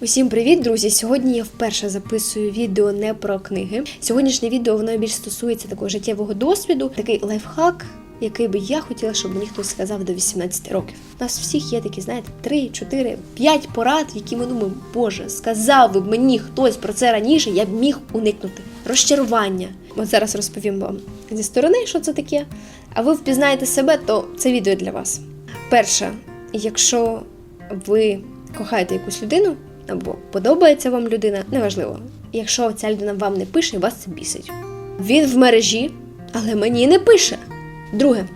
Усім привіт, друзі! Сьогодні я вперше записую відео не про книги. Сьогоднішнє відео воно більш стосується такого життєвого досвіду, такий лайфхак, який би я хотіла, щоб мені хтось сказав до 18 років. У нас всіх є такі, знаєте, 3, 4, 5 порад, які ми думаємо, Боже, сказав би мені хтось про це раніше, я б міг уникнути. Розчарування. От зараз розповім вам зі сторони, що це таке. А ви впізнаєте себе, то це відео для вас. Перше, якщо ви кохаєте якусь людину або подобається вам людина, неважливо. Якщо ця людина вам не пише, вас це бісить. Він в мережі, але мені не пише. Друге,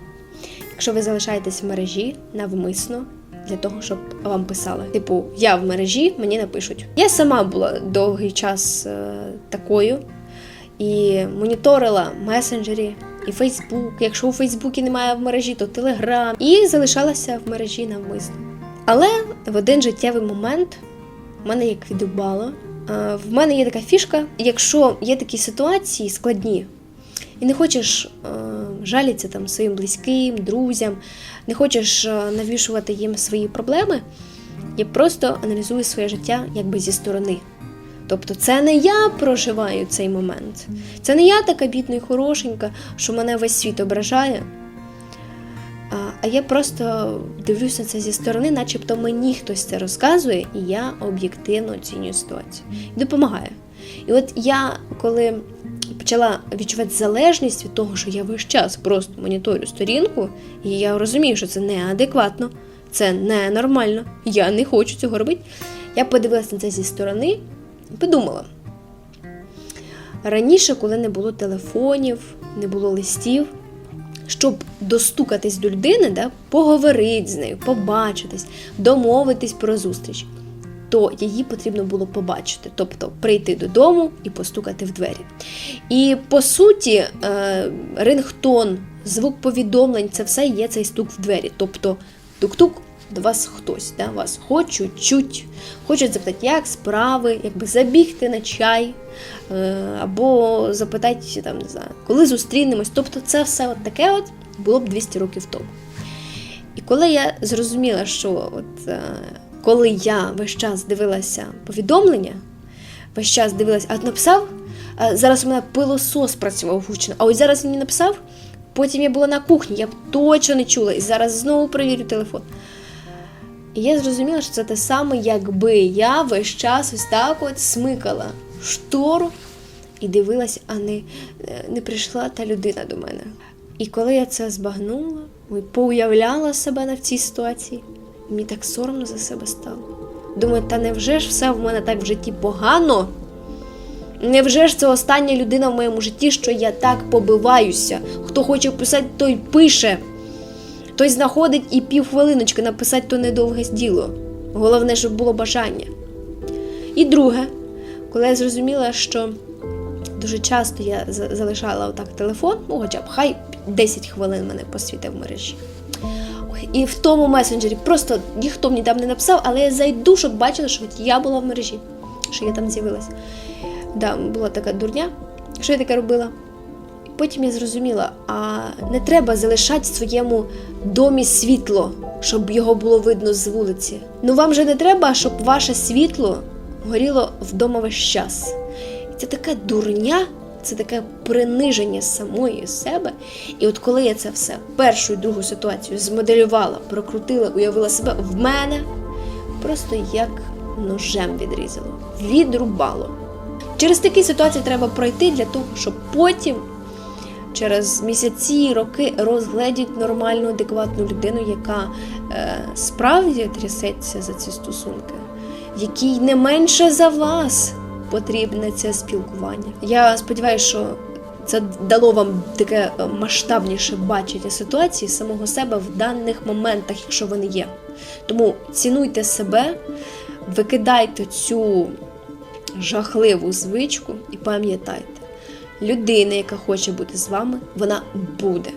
якщо ви залишаєтесь в мережі навмисно для того, щоб вам писали. Типу, я в мережі, мені напишуть. Я сама була довгий час е, такою і моніторила месенджері і Фейсбук. Якщо у Фейсбуці немає в мережі, то Телеграм. І залишалася в мережі навмисно. Але в один життєвий момент мене як відрубало. В мене є така фішка, якщо є такі ситуації складні, і не хочеш е, жалітися там своїм близьким, друзям, не хочеш е, навішувати їм свої проблеми, я просто аналізую своє життя якби зі сторони. Тобто це не я проживаю цей момент. Це не я така бідна і хорошенька, що мене весь світ ображає. А, я просто дивлюся це зі сторони, начебто мені хтось це розказує, і я об'єктивно оцінюю ситуацію і допомагаю. І от я, коли почала відчувати залежність від того, що я весь час просто моніторю сторінку, і я розумію, що це неадекватно, це ненормально, я не хочу цього робити. Я подивилася на це зі сторони і подумала. Раніше, коли не було телефонів, не було листів, щоб достукатись до людини, да, поговорити з нею, побачитись, домовитись про зустріч, то її потрібно було побачити, тобто прийти додому і постукати в двері. І по суті, е, рингтон, звук повідомлень це все є цей стук в двері. Тобто тук-тук. До вас хтось, да, вас хочуть, чуть, хочуть запитати, як справи, якби забігти на чай, е, або запитати, там, не знаю, коли зустрінемось. Тобто це все от таке от було б 200 років тому. І коли я зрозуміла, що от, е, коли я весь час дивилася повідомлення, весь час дивилася, а написав, зараз у мене пилосос працював гучно, а ось зараз він мені написав, потім я була на кухні, я б точно не чула, і зараз знову перевірю телефон. І я зрозуміла, що це те саме, якби я весь час ось так от смикала штору і дивилась, а не, не прийшла та людина до мене. І коли я це збагнула, ой, поуявляла себе на в цій ситуації, мені так соромно за себе стало. Думаю, та невже ж все в мене так в житті погано? Невже ж це остання людина в моєму житті, що я так побиваюся? Хто хоче писати, той пише. Той знаходить і півхвилиночки написати то недовге діло. Головне, щоб було бажання. І друге, коли я зрозуміла, що дуже часто я залишала отак телефон, ну хоча б хай 10 хвилин мене посвітив мережі. І в тому месенджері просто ніхто мені там не написав, але я зайду, щоб бачили, що я була в мережі, що я там з'явилася. Да, була така дурня. Що я таке робила? Потім я зрозуміла, а не треба залишати своєму домі світло, щоб його було видно з вулиці. Ну вам же не треба, щоб ваше світло горіло вдома весь час. І це така дурня, це таке приниження самої себе. І от коли я це все першу і другу ситуацію змоделювала, прокрутила, уявила себе в мене, просто як ножем відрізало, відрубало. Через такі ситуації треба пройти для того, щоб потім через місяці, роки розгледіть нормальну, адекватну людину, яка е, справді трясеться за ці стосунки, якій не менше за вас потрібне це спілкування. Я сподіваюся, що це дало вам таке е, масштабніше бачення ситуації самого себе в даних моментах, якщо вони є. Тому цінуйте себе, викидайте цю жахливу звичку і пам'ятайте, людина, яка хоче бути з вами, вона буде.